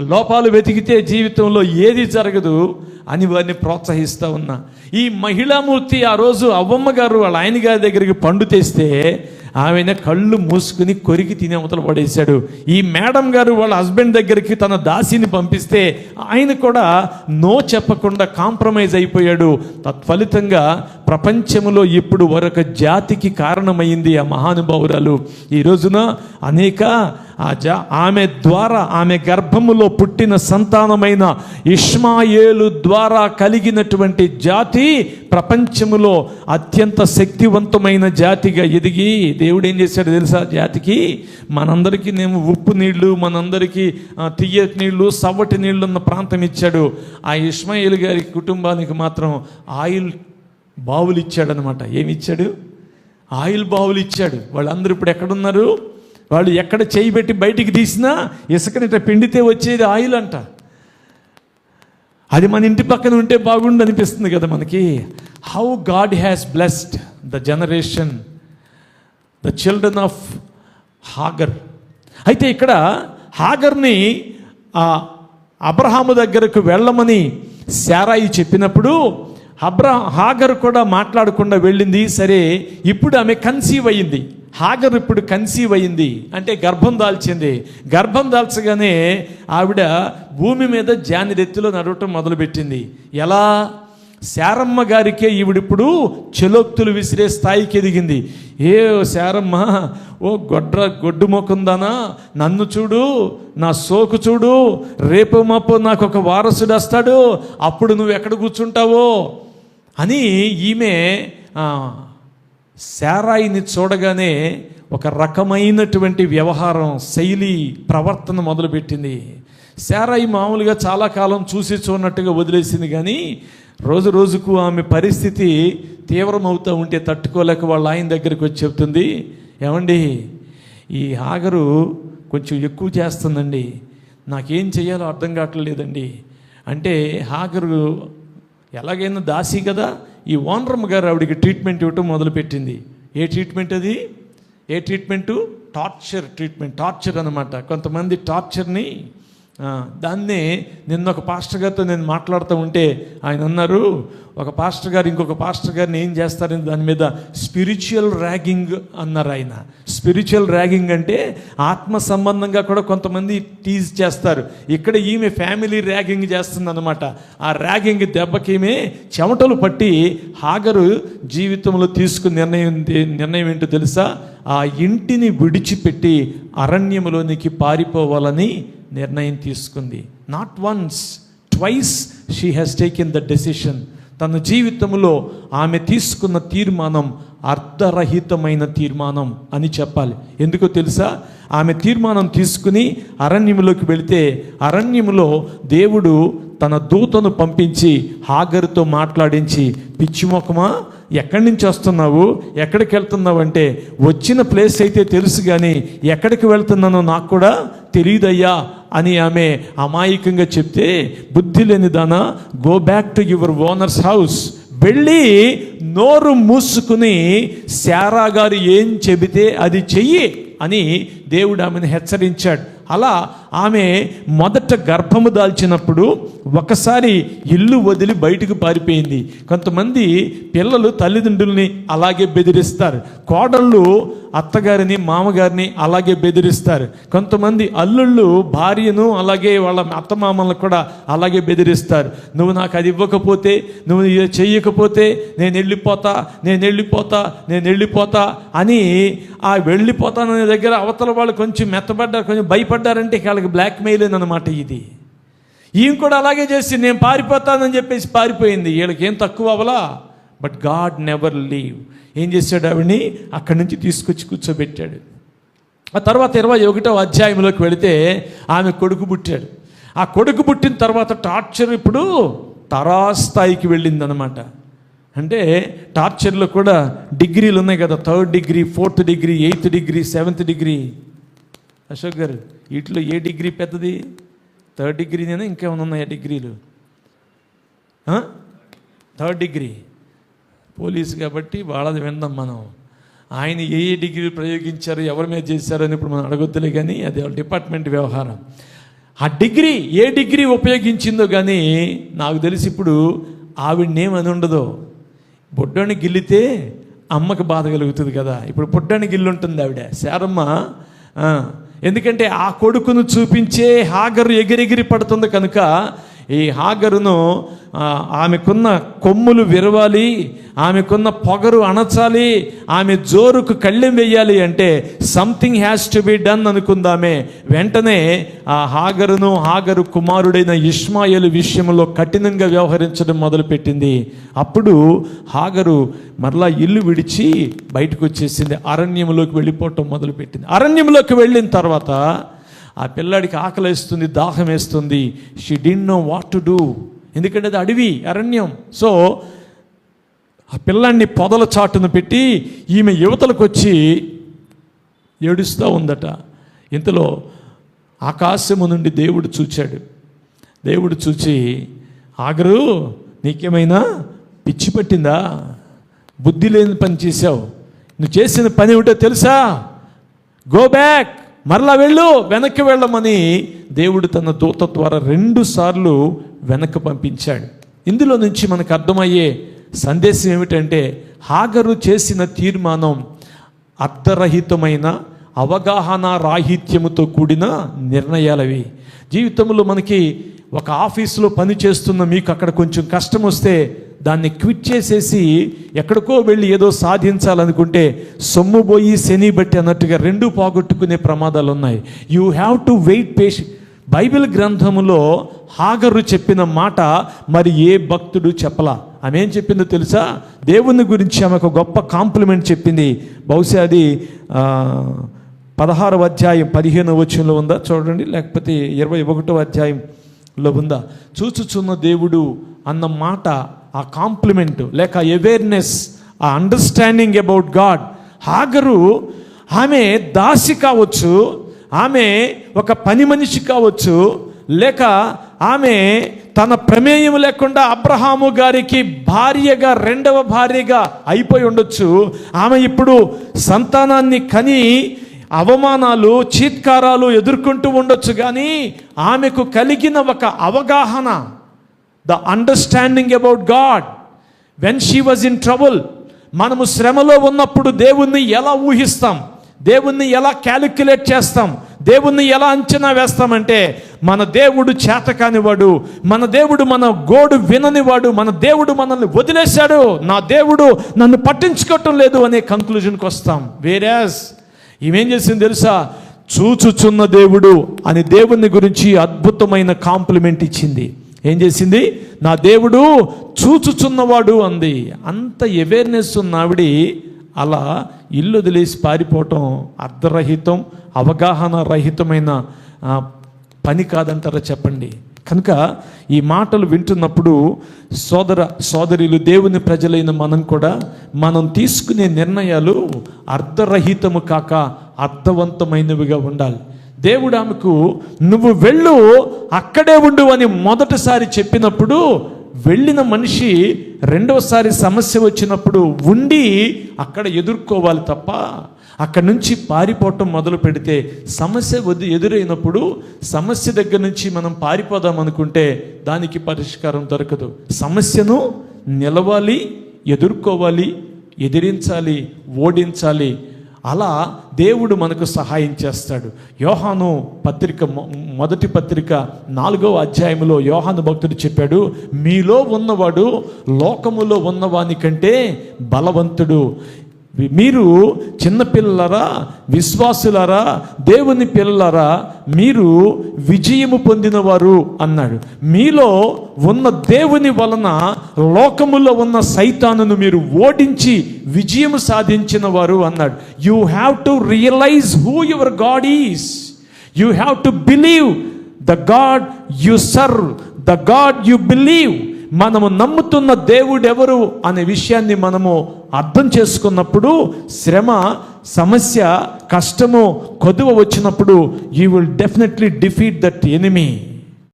లోపాలు వెతికితే జీవితంలో ఏది జరగదు అని వారిని ప్రోత్సహిస్తూ ఉన్నా. ఈ మహిళామూర్తి ఆ రోజు అవ్వమ్మ గారు వాళ్ళ ఆయన గారి దగ్గరికి పండు తెస్తే ఆమెన కళ్ళు మూసుకుని కొరికి తినే అవతల పడేశాడు. ఈ మేడం గారు వాళ్ళ హస్బెండ్ దగ్గరికి తన దాసిని పంపిస్తే ఆయన కూడా నో చెప్పకుండా కాంప్రమైజ్ అయిపోయాడు. తత్ఫలితంగా ప్రపంచంలో ఇప్పుడు వరొక జాతికి కారణమైంది ఆ మహానుభావురాలు. ఈ రోజున అనేక ఆ జా ఆమె ద్వారా ఆమె గర్భములో పుట్టిన సంతానమైన ఇష్మాయేలు ద్వారా కలిగినటువంటి జాతి ప్రపంచములో అత్యంత శక్తివంతమైన జాతిగా ఎదిగి దేవుడు ఏం చేశాడు తెలుసా? జాతికి మనందరికీ నేను ఉప్పు నీళ్ళు మనందరికీ ఆ, తియ్యటి నీళ్ళు సవ్వటి నీళ్ళు ఉన్న ప్రాంతం ఇచ్చాడు. ఆ ఇష్మాయేలు గారి కుటుంబానికి మాత్రం ఆయిల్ బావులు ఇచ్చాడనమాట ఏమి ఇచ్చాడు ఆయిల్ బావులు ఇచ్చాడు వాళ్ళందరూ ఇప్పుడు ఎక్కడున్నారు? వాళ్ళు ఎక్కడ చేయి పెట్టి బయటికి తీసినా ఇసుకని ఇట్లా పిండితే వచ్చేది ఆయిల్ అంట. అది మన ఇంటి పక్కన ఉంటే బాగుండు అనిపిస్తుంది కదా మనకి. How God has blessed the generation the children of Hagar అయితే ఇక్కడ హాగర్ని ఆ అబ్రహాము దగ్గరకు వెళ్ళమని శారాయి చెప్పినప్పుడు అబ్రా హాగర్ కూడా మాట్లాడకుండా వెళ్ళింది సరే ఇప్పుడు ఆమె కన్సీవ్ అయ్యింది. హాగర్ ఇప్పుడు కన్సీవ్ అయ్యింది. అంటే గర్భం దాల్చింది. గర్భం దాల్చగానే ఆవిడ భూమి మీద జానిరెత్తిలో నడవటం మొదలుపెట్టింది. ఎలా? శారమ్మ గారికే ఈవిడిప్పుడు చెలోక్తులు విసిరే స్థాయికి ఎదిగింది. ఏ శారమ్మ ఓ గొడ్ర గొడ్డు మొక్కుందానా నన్ను చూడు నా సోకు చూడు రేపు మాపు నాకు ఒక వారసుడు వస్తాడు. అప్పుడు నువ్వు ఎక్కడ కూర్చుంటావో? అని ఈమె శారాయిని చూడగానే ఒక రకమైనటువంటి వ్యవహారం శైలి ప్రవర్తన మొదలుపెట్టింది. శారాయి మామూలుగా చాలా కాలం చూసి చూడనట్టుగా వదిలేసింది కానీ రోజు రోజుకు ఆమె పరిస్థితి తీవ్రమవుతూ ఉంటే తట్టుకోలేక వాళ్ళ ఆయన దగ్గరికి వచ్చి చెప్తుంది ఏమండి ఈ హాగరు కొంచెం ఎక్కువ చేస్తుందండి. నాకేం చేయాలో అర్థం కావట్లేదండి. అంటే హాగరు ఎలాగైనా దాసి కదా ఈ ఓనరమ్మ గారు ఆవిడికి ట్రీట్మెంట్ ఇవ్వటం మొదలుపెట్టింది. ఏ ట్రీట్మెంట్ అది? ఏ ట్రీట్మెంటు టార్చర్ ట్రీట్మెంట్ టార్చర్ అనమాట కొంతమంది టార్చర్ని దాన్నే నిన్న ఒక పాస్టర్ గారితో నేను మాట్లాడుతూ ఉంటే ఆయన అన్నారు ఒక పాస్టర్ గారు ఇంకొక పాస్టర్ గారిని ఏం చేస్తారని దాని మీద స్పిరిచువల్ ర్యాగింగ్ అన్నారు ఆయన. స్పిరిచువల్ ర్యాగింగ్ అంటే ఆత్మ సంబంధంగా కూడా కొంతమంది టీజ్ చేస్తారు. ఇక్కడ ఈమె ఫ్యామిలీ ర్యాగింగ్ చేస్తుంది అనమాట ఆ ర్యాగింగ్ దెబ్బకిమే చెమటలు పట్టి హాగరు జీవితంలో తీసుకున్న నిర్ణయం నిర్ణయం ఏంటో తెలుసా? ఆ ఇంటిని విడిచిపెట్టి అరణ్యములోనికి పారిపోవాలని నిర్ణయం తీసుకుంది. Not once twice she has taken the decision తన జీవితంలో ఆమె తీసుకున్న తీర్మానం అర్ధరహితమైన తీర్మానం అని చెప్పాలి. ఎందుకో తెలుసా? ఆమె తీర్మానం తీసుకుని అరణ్యములోకి వెళితే అరణ్యములో దేవుడు తన దూతను పంపించి హాగరుతో మాట్లాడించి పిచ్చిమొఖమా ఎక్కడి నుంచి వస్తున్నావు? ఎక్కడికి వెళ్తున్నావు అంటే వచ్చిన ప్లేస్ అయితే తెలుసు కానీ ఎక్కడికి వెళ్తున్నానో నాకు కూడా తెలియదయ్యా అని ఆమె అమాయకంగా చెప్తే బుద్ధి లేని దాన go back to your owner's house వెళ్ళి నోరు మూసుకుని శారా గారు ఏం చెబితే అది చెయ్యి అని దేవుడు ఆమెను హెచ్చరించాడు. అలా ఆమె మొదట గర్భము దాల్చినప్పుడు ఒకసారి ఇల్లు వదిలి బయటకు పారిపోయింది. కొంతమంది పిల్లలు తల్లిదండ్రుల్ని అలాగే బెదిరిస్తారు. కోడళ్ళు అత్తగారిని మామగారిని అలాగే బెదిరిస్తారు. కొంతమంది అల్లుళ్ళు భార్యను అలాగే వాళ్ళ అత్తమామలను కూడా అలాగే బెదిరిస్తారు. నువ్వు నాకు అది ఇవ్వకపోతే నువ్వు చేయకపోతే నేను వెళ్ళిపోతా నేను వెళ్ళిపోతా నేను వెళ్ళిపోతా అని ఆ వెళ్ళిపోతాననే దగ్గర అవతల వాళ్ళు కొంచెం మెత్తబడ్డారు కొంచెం భయపడ్డారంటే వాళ్ళకి వాళ్ళకి బ్లాక్మెయిల్ అనమాట ఇది. ఈయన కూడా అలాగే చేసి నేను పారిపోతానని చెప్పేసి పారిపోయింది. వీళ్ళకి ఏం తక్కువ అవలా బట్ గాడ్ నెవర్ లీవ్ ఏం చేశాడు ఆవిడని? అక్కడి నుంచి తీసుకొచ్చి కూర్చోబెట్టాడు. ఆ తర్వాత ఇరవై ఒకటో అధ్యాయంలోకి వెళితే ఆమె కొడుకు పుట్టాడు. ఆ కొడుకు పుట్టిన తర్వాత టార్చర్ ఇప్పుడు తరాస్థాయికి వెళ్ళిందనమాట అంటే టార్చర్లో కూడా డిగ్రీలు ఉన్నాయి కదా. Third degree fourth degree eighth degree seventh degree. Ashok garu వీటిలో ఏ డిగ్రీ పెద్దది? థర్డ్ డిగ్రీనేనా? ఇంకేమైనా ఉన్నాయా డిగ్రీలు? Third degree. పోలీసు కాబట్టి వాళ్ళది విందాం మనం. ఆయన ఏ ఏ డిగ్రీలు ప్రయోగించారు ఎవరి మీద చేశారు అని ఇప్పుడు మనం అడగొద్దులే కానీ అది డిపార్ట్మెంట్ వ్యవహారం. ఆ డిగ్రీ ఏ డిగ్రీ ఉపయోగించిందో కానీ నాకు తెలిసి ఇప్పుడు ఆవిడనేమని ఉండదు. బొడ్డని గిల్లితే అమ్మకి బాధ కలుగుతుంది కదా. ఇప్పుడు పుట్టని గిల్లు ఉంటుంది ఆవిడ. శారమ్మ ఎందుకంటే ఆ కొడుకును చూపించే హాగరు ఎగిరెగిరి పడుతుంది కనుక ఈ హాగరును ఆమెకున్న కొమ్ములు విరవాలి ఆమెకున్న పొగరు అణచాలి ఆమె జోరుకు కళ్ళెం వేయాలి అంటే something has to be done అనుకుందామే. వెంటనే ఆ హాగరును హాగరు కుమారుడైన ఇష్మాయేలు విషయంలో కఠినంగా వ్యవహరించడం మొదలుపెట్టింది. అప్పుడు హాగరు మరలా ఇల్లు విడిచి బయటకు వచ్చేసింది. అరణ్యంలోకి వెళ్ళిపోవటం మొదలుపెట్టింది. అరణ్యంలోకి వెళ్ళిన తర్వాత ఆ పిల్లాడికి ఆకలిస్తుంది దాహం వేస్తుంది she didn't know what to do ఎందుకంటే అది అడవి అరణ్యం. సో ఆ పిల్లాన్ని పొదల చాటును పెట్టి ఈమె యువతలకు వచ్చి ఏడుస్తూ ఉందట. ఇంతలో ఆకాశము నుండి దేవుడు చూచాడు. దేవుడు చూచి ఆగరు నీకేమైనా పిచ్చి పట్టిందా? బుద్ధి లేని పని చేశావు. నువ్వు చేసిన పని ఏమిటో తెలుసా? గో బ్యాక్ మరలా వెళ్ళు వెనక్కి వెళ్ళమని దేవుడు తన దూత ద్వారా రెండు సార్లు వెనక్కి పంపించాడు. ఇందులో నుంచి మనకు అర్థమయ్యే సందేశం ఏమిటంటే హాగరు చేసిన తీర్మానం అర్థరహితమైన అవగాహన రాహిత్యముతో కూడిన నిర్ణయాలవి. జీవితంలో మనకి ఒక ఆఫీసులో పని చేస్తున్న మీకు అక్కడ కొంచెం కష్టం వస్తే దాన్ని క్విట్ చేసేసి ఎక్కడికో వెళ్ళి ఏదో సాధించాలనుకుంటే సొమ్ము పోయి శని బట్టి అన్నట్టుగా రెండు పోగొట్టుకునే ప్రమాదాలు ఉన్నాయి you have to wait patient Bible గ్రంథములో హాగరు చెప్పిన మాట మరి ఏ భక్తుడు చెప్పలా? ఆమె ఏం చెప్పిందో తెలుసా? దేవుని గురించి ఆమె ఒక గొప్ప కాంప్లిమెంట్ చెప్పింది. బహుశా అది పదహారవ అధ్యాయం పదిహేనవ వచనంలో ఉందా? చూడండి లేకపోతే ఇరవై ఒకటో అధ్యాయం. లో ఉందా చూచుచున్న దేవుడు అన్న మాట ఆ కాంప్లిమెంట్ లేక అవేర్నెస్ ఆ అండర్స్టాండింగ్ అబౌట్ గాడ్ హాగరు ఆమె దాసి కావచ్చు ఆమె ఒక పని మనిషి కావచ్చు లేక ఆమె తన ప్రమేయం లేకుండా అబ్రహాము గారికి భార్యగా రెండవ భార్యగా అయిపోయి ఉండొచ్చు. ఆమె ఇప్పుడు సంతానాన్ని కని అవమానాలు చీత్కారాలు ఎదుర్కొంటూ ఉండొచ్చు కానీ ఆమెకు కలిగిన ఒక అవగాహన the understanding about God when she was in trouble మనము శ్రమలో ఉన్నప్పుడు దేవుణ్ణి ఎలా ఊహిస్తాం? దేవుణ్ణి ఎలా క్యాలిక్యులేట్ చేస్తాం? దేవుణ్ణి ఎలా అంచనా వేస్తామంటే మన దేవుడు చేతకానివాడు మన దేవుడు మన గోడు విననివాడు మన దేవుడు మనల్ని వదిలేశాడు. నా దేవుడు నన్ను పట్టించుకోవటం లేదు అనే కంక్లూజన్కి వస్తాం. వేరే ఈమెం చేసింది తెలుసా? చూచుచున్న దేవుడు అని దేవుని గురించి అద్భుతమైన కాంప్లిమెంట్ ఇచ్చింది. ఏం చేసింది? నా దేవుడు చూచుచున్నవాడు అంది. అంత అవేర్నెస్ ఉన్న ఆవిడ అలా ఇల్లు వదిలేసి పారిపోవటం అర్ధరహితం అవగాహన రహితమైన పని కాదంటారా చెప్పండి. కనుక ఈ మాటలు వింటున్నప్పుడు సోదర సోదరులు దేవుని ప్రజలైన మనం కూడా మనం తీసుకునే నిర్ణయాలు అర్ధరహితము కాక అర్థవంతమైనవిగా ఉండాలి. దేవుడు ఆమెకు నువ్వు వెళ్ళు అక్కడే ఉండు అని మొదటిసారి చెప్పినప్పుడు వెళ్ళిన మనిషి రెండవసారి సమస్య వచ్చినప్పుడు ఉండి అక్కడ ఎదుర్కోవాలి తప్ప అక్కడి నుంచి పారిపోవటం మొదలు పెడితే సమస్య వద్దు ఎదురైనప్పుడు సమస్య దగ్గర నుంచి మనం పారిపోదాం అనుకుంటే దానికి పరిష్కారం దొరకదు. సమస్యను నిలవాలి ఎదుర్కోవాలి ఎదిరించాలి ఓడించాలి అలా దేవుడు మనకు సహాయం చేస్తాడు. యోహాను పత్రిక మొదటి పత్రిక నాలుగవ అధ్యాయంలో యోహాను భక్తుడు చెప్పాడు మీలో ఉన్నవాడు లోకములో ఉన్నవాని కంటే బలవంతుడు. మీరు చిన్నపిల్లరా విశ్వాసులరా దేవుని పిల్లరా మీరు విజయము పొందినవారు అన్నాడు. మీలో ఉన్న దేవుని వలన లోకములో ఉన్న సైతానును మీరు ఓడించి విజయము సాధించిన వారు అన్నాడు. You have to realise who your God is you have to believe the God you serve the God you believe మనము నమ్ముతున్న దేవుడెవరు అనే విషయాన్ని మనము అర్థం చేసుకున్నప్పుడు శ్రమ సమస్య కష్టము కొదువ వచ్చినప్పుడు you will definitely defeat that enemy